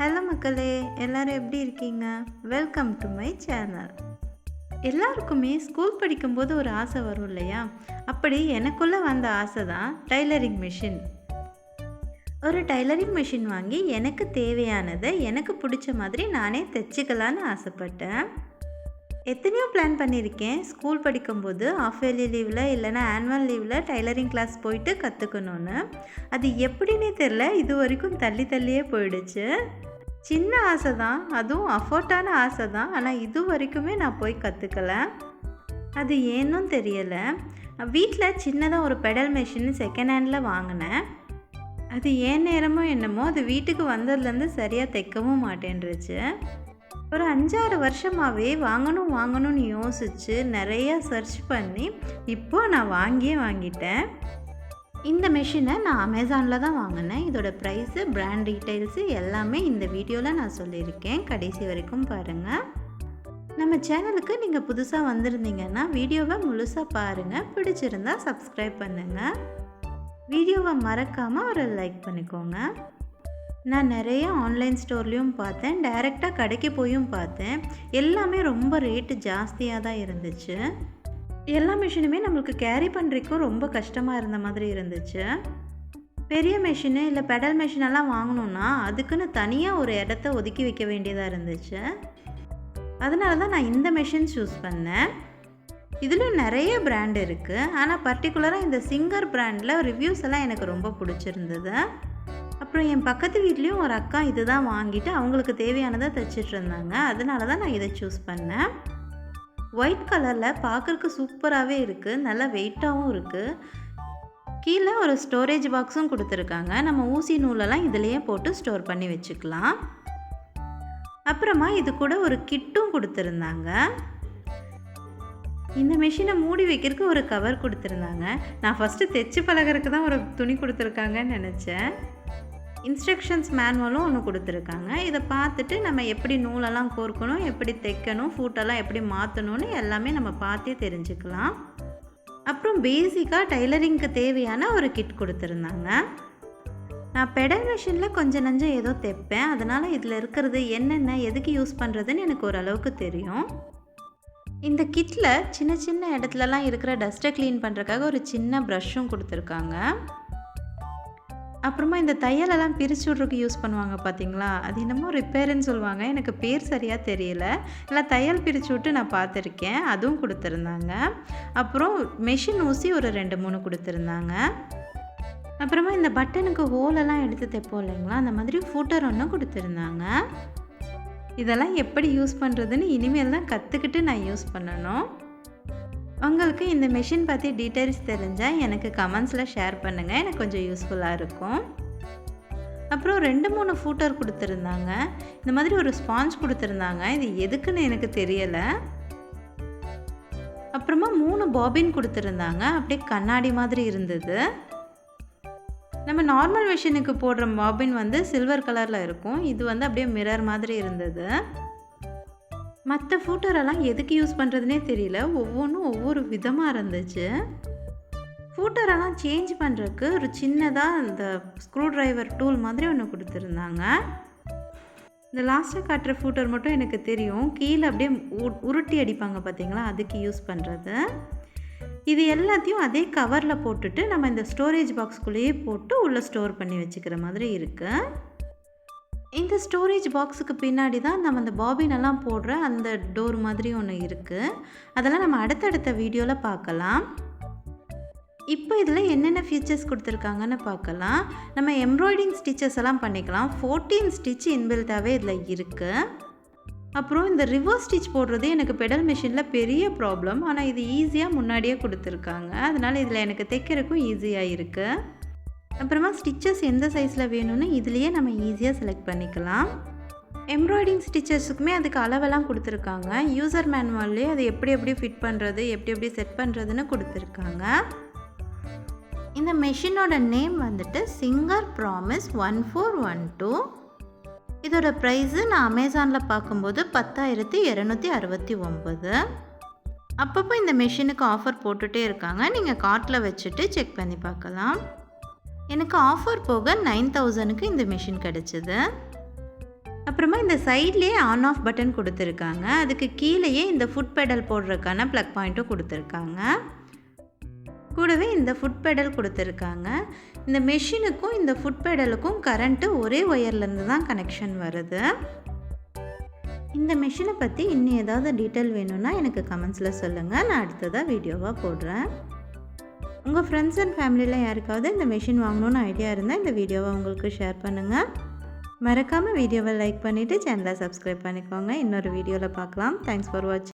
Hello மக்களே எல்லோரும் எப்படி இருக்கீங்க? வெல்கம் டு மை சேனல் எல்லாருக்குமே ஸ்கூல் படிக்கும்போது ஒரு ஆசை வரும் இல்லையா? அப்படி எனக்குள்ளே வந்த ஆசை தான் டைலரிங் மிஷின் ஒரு டைலரிங் மிஷின் வாங்கி எனக்கு தேவையானதை எனக்கு பிடிச்ச மாதிரி நானே தைச்சிக்கலான்னு ஆசைப்பட்டேன். எத்தனையோ பிளான் பண்ணியிருக்கேன். ஸ்கூல் படிக்கும்போது ஆஃப் இயர்லி லீவில் இல்லைனா ஆனுவல் லீவில் டைலரிங் கிளாஸ் போயிட்டு கற்றுக்கணுன்னு அது எப்படின்னே தெரில இது வரைக்கும் தள்ளி தள்ளியே போயிடுச்சு. சின்ன ஆசை தான் அதுவும் அஃபோர்ட்டான ஆசை தான் ஆனால் இது வரைக்குமே நான் போய் கற்றுக்கல அது ஏன்னும் தெரியலை. வீட்டில் சின்னதாக ஒரு பெடல் மிஷின் செகண்ட் ஹேண்டில் வாங்கினேன். அது ஏன் நேரமோ என்னமோ அது வீட்டுக்கு வந்ததுலேருந்து சரியாக தைக்கவும் மாட்டேன்ருச்சு ஒரு அஞ்சாறு வருஷமாகவே வாங்கணும் வாங்கணும்னு யோசித்து நிறையா சர்ச் பண்ணி இப்போ நான் வாங்கியே வாங்கிட்டேன். இந்த மிஷினை நான் அமேசானில் தான் வாங்கினேன். இதோட ப்ரைஸு பிராண்ட் டீட்டெயில்ஸு எல்லாமே இந்த வீடியோவில் நான் சொல்லியிருக்கேன். கடைசி வரைக்கும் பாருங்கள் நம்ம சேனலுக்கு நீங்கள் புதுசாக வந்திருந்தீங்கன்னா வீடியோவை முழுசாக பாருங்கள் பிடிச்சிருந்தா சப்ஸ்கிரைப் பண்ணுங்கள் வீடியோவை மறக்காமல் ஒரு லைக் பண்ணிக்கோங்க. நான் நிறைய ஆன்லைன் ஸ்டோர்லேயும் பார்த்தேன். டைரெக்டாக கடைக்கு போயும் பார்த்தேன். எல்லாமே ரொம்ப ரேட்டு ஜாஸ்தியாக தான் இருந்துச்சு. எல்லா மிஷினுமே நம்மளுக்கு கேரி பண்ணுறதுக்கும் ரொம்ப கஷ்டமாக இருந்த மாதிரி இருந்துச்சு. பெரிய மிஷினு இல்லை பெடல் மிஷினெல்லாம் வாங்கணுன்னா அதுக்குன்னு தனியாக ஒரு இடத்த ஒதுக்கி வைக்க வேண்டியதாக இருந்துச்சு. அதனால தான் நான் இந்த மிஷின் சூஸ் பண்ணேன். இதில் நிறைய பிராண்ட் இருக்குது ஆனால் பர்டிகுலராக இந்த சிங்கர் பிராண்டில் ரிவ்யூஸ் எல்லாம் எனக்கு ரொம்ப பிடிச்சிருந்தது. அப்புறம் என் பக்கத்து வீட்லேயும் ஒரு அக்கா இது தான் வாங்கிட்டு அவங்களுக்கு தேவையானதை தைச்சிட்டு இருந்தாங்க. அதனால தான் நான் இதை சூஸ் பண்ணேன். ஒயிட் கலரில் பார்க்குறக்கு சூப்பராகவே இருக்குது நல்லா வெயிட்டாகவும் இருக்குது கீழே ஒரு ஸ்டோரேஜ் பாக்ஸும் கொடுத்துருக்காங்க. நம்ம ஊசி நூலெல்லாம் இதுலேயே போட்டு ஸ்டோர் பண்ணி வச்சுக்கலாம். அப்புறமா இது கூட ஒரு கிட்டும் கொடுத்துருந்தாங்க. இந்த மிஷினை மூடி வைக்கிறதுக்கு ஒரு கவர் கொடுத்துருந்தாங்க. நான் ஃபஸ்ட்டு தைச்சு பழகிறதுக்கு தான் ஒரு துணி கொடுத்துருக்காங்கன்னு நினச்சேன். இன்ஸ்ட்ரக்ஷன்ஸ் மேனுவலும் ஒன்று கொடுத்துருக்காங்க. இதை பார்த்துட்டு நம்ம எப்படி நூலெல்லாம் கோர்க்கணும் எப்படி தைக்கணும் ஃபூட்டெல்லாம் எப்படி மாற்றணும்னு எல்லாமே நம்ம பார்த்தே தெரிஞ்சுக்கலாம். அப்புறம் பேசிக்காக டைலரிங்க்கு தேவையான ஒரு கிட் கொடுத்துருந்தாங்க. நான் பெடல் மிஷினில் கொஞ்சம் நஞ்சம் ஏதோ தைப்பேன். அதனால் இதில் இருக்கிறது என்னென்ன எதுக்கு யூஸ் பண்ணுறதுன்னு எனக்கு ஓரளவுக்கு தெரியும். இந்த கிட்டில் சின்ன சின்ன இடத்துலலாம் இருக்கிற டஸ்ட்டை க்ளீன் பண்ணுறதுக்காக ஒரு சின்ன ப்ரஷ்ஷும் கொடுத்துருக்காங்க. அப்புறமா இந்த தையலெல்லாம் பிரித்து விட்றதுக்கு யூஸ் பண்ணுவாங்க பார்த்தீங்களா அது என்னமோ ரிப்பேருன்னு சொல்லுவாங்க. எனக்கு பேர் சரியாக தெரியல. இல்லை தையல் பிரித்து விட்டு நான் பார்த்துருக்கேன் அதுவும் கொடுத்துருந்தாங்க. அப்புறம் மெஷின் ஊசி ஒரு ரெண்டு மூணு கொடுத்துருந்தாங்க. அப்புறமா இந்த பட்டனுக்கு ஹோலெல்லாம் எடுத்து தைப்போம் இல்லைங்களா? அந்த மாதிரி ஃபூட்டர் ஒன்று கொடுத்துருந்தாங்க. இதெல்லாம் எப்படி யூஸ் பண்ணுறதுன்னு இனிமேல் தான் கற்றுக்கிட்டு நான் யூஸ் பண்ணணும். உங்களுக்கு இந்த மிஷின் பற்றி டீட்டெயில்ஸ் தெரிஞ்சால் எனக்கு கமெண்ட்ஸில் ஷேர் பண்ணுங்கள் எனக்கு கொஞ்சம் யூஸ்ஃபுல்லாக இருக்கும். அப்புறம் ரெண்டு மூணு ஃபூட்டர் கொடுத்துருந்தாங்க. இந்த மாதிரி ஒரு ஸ்பாஞ்ச் கொடுத்துருந்தாங்க. இது எதுக்குன்னு எனக்கு தெரியலை. அப்புறமா மூணு பாபின் கொடுத்துருந்தாங்க. அப்படியே கண்ணாடி மாதிரி இருந்தது. நம்ம நார்மல் மிஷினுக்கு போடுற பாபின் வந்து சில்வர் கலரில் இருக்கும். இது வந்து அப்படியே மிரர் மாதிரி இருந்தது. மற்ற ஃபூட்டரெல்லாம் எதுக்கு யூஸ் பண்ணுறதுனே தெரியல. ஒவ்வொன்றும் ஒவ்வொரு விதமாக இருந்துச்சு. ஃபூட்டரெல்லாம் சேஞ்ச் பண்ணுறதுக்கு ஒரு சின்னதாக இந்த ஸ்க்ரூ ட்ரைவர் டூல் மாதிரி ஒன்று கொடுத்துருந்தாங்க. இந்த லாஸ்ட்டாக காட்டுற ஃபூட்டர் மட்டும் எனக்கு தெரியும். கீழே அப்படியே உருட்டி அடிப்பாங்க பார்த்தீங்களா அதுக்கு யூஸ் பண்ணுறது இது எல்லாத்தையும் அதே கவரில் போட்டுட்டு நம்ம இந்த ஸ்டோரேஜ் பாக்ஸ்குள்ளேயே போட்டு உள்ளே ஸ்டோர் பண்ணி வச்சுக்கிற மாதிரி இருக்குது இந்த ஸ்டோரேஜ் பாக்ஸுக்கு பின்னாடி தான் நம்ம அந்த பாபினெல்லாம் போடுற அந்த டோர் மாதிரி ஒன்று இருக்குது அதெல்லாம் நம்ம அடுத்தடுத்த வீடியோவில் பார்க்கலாம். இப்போ இதில் என்னென்ன ஃபீச்சர்ஸ் கொடுத்துருக்காங்கன்னு பார்க்கலாம். நம்ம எம்ப்ராய்டிங் ஸ்டிச்சஸ் எல்லாம் பண்ணிக்கலாம். ஃபோர்டீன் ஸ்டிச் இன்பில்ட்டாகவே இதில் இருக்குது அப்புறம் இந்த ரிவர்ஸ் ஸ்டிச் போடுறது எனக்கு பெடல் மிஷினில் பெரிய ப்ராப்ளம் ஆனால் இது ஈஸியாக முன்னாடியே கொடுத்துருக்காங்க. அதனால் இதில் எனக்கு தைக்கிறதுக்கும் ஈஸியாக இருக்குது அப்புறமா ஸ்டிச்சஸ் எந்த சைஸில் வேணும்னு இதுலேயே நம்ம ஈஸியாக செலக்ட் பண்ணிக்கலாம். எம்ப்ராய்டிங் ஸ்டிச்சஸுக்குமே அதுக்கு அளவெல்லாம் கொடுத்துருக்காங்க. யூசர் மேனுவல்லே அது எப்படி எப்படி ஃபிட் பண்ணுறது எப்படி எப்படி செட் பண்ணுறதுன்னு கொடுத்துருக்காங்க. இந்த மெஷினோட நேம் வந்துட்டு Singer Promise one four one two இதோட ப்ரைஸு நான் அமேசானில் பார்க்கும்போது பத்தாயிரத்தி இரநூத்தி அறுபத்தி ஒம்பது அப்பப்போ இந்த மெஷினுக்கு ஆஃபர் போட்டுகிட்டே இருக்காங்க. நீங்கள் கார்ட்டில் வச்சுட்டு செக் பண்ணி பார்க்கலாம். எனக்கு ஆஃபர் போக நைன் தௌசண்ட்க்கு இந்த மிஷின் கிடச்சிது. அப்புறமா இந்த சைட்லேயே ஆன் ஆஃப் பட்டன் கொடுத்துருக்காங்க. அதுக்கு கீழேயே இந்த ஃபுட் பெடல் போடுறதுக்கான ப்ளக் பாயிண்ட்டும் கொடுத்துருக்காங்க. கூடவே இந்த ஃபுட் பெடல் கொடுத்துருக்காங்க. இந்த மெஷினுக்கும் இந்த ஃபுட் பெடலுக்கும் கரண்ட்டு ஒரே ஒயர்லேருந்து தான் கனெக்ஷன் வருது. இந்த மெஷினை பற்றி இன்னும் ஏதாவது டீட்டெயில் வேணும்னா எனக்கு கமெண்ட்ஸில் சொல்லுங்கள் நான் அடுத்ததாக வீடியோவாக போடுறேன். உங்கள் ஃப்ரெண்ட்ஸ் அண்ட் ஃபேமிலியில் யாருக்காவது இந்த மிஷின் வாங்கணும்னு ஐடியா இருந்தால் இந்த வீடியோவை உங்களுக்கு ஷேர் பண்ணுங்கள் மறக்காமல் வீடியோவை லைக் பண்ணிவிட்டு சேனலை சப்ஸ்கிரைப் பண்ணிக்கோங்க. இன்னொரு வீடியோவில் பார்க்கலாம். தேங்க்ஸ் ஃபார் வாட்சிங்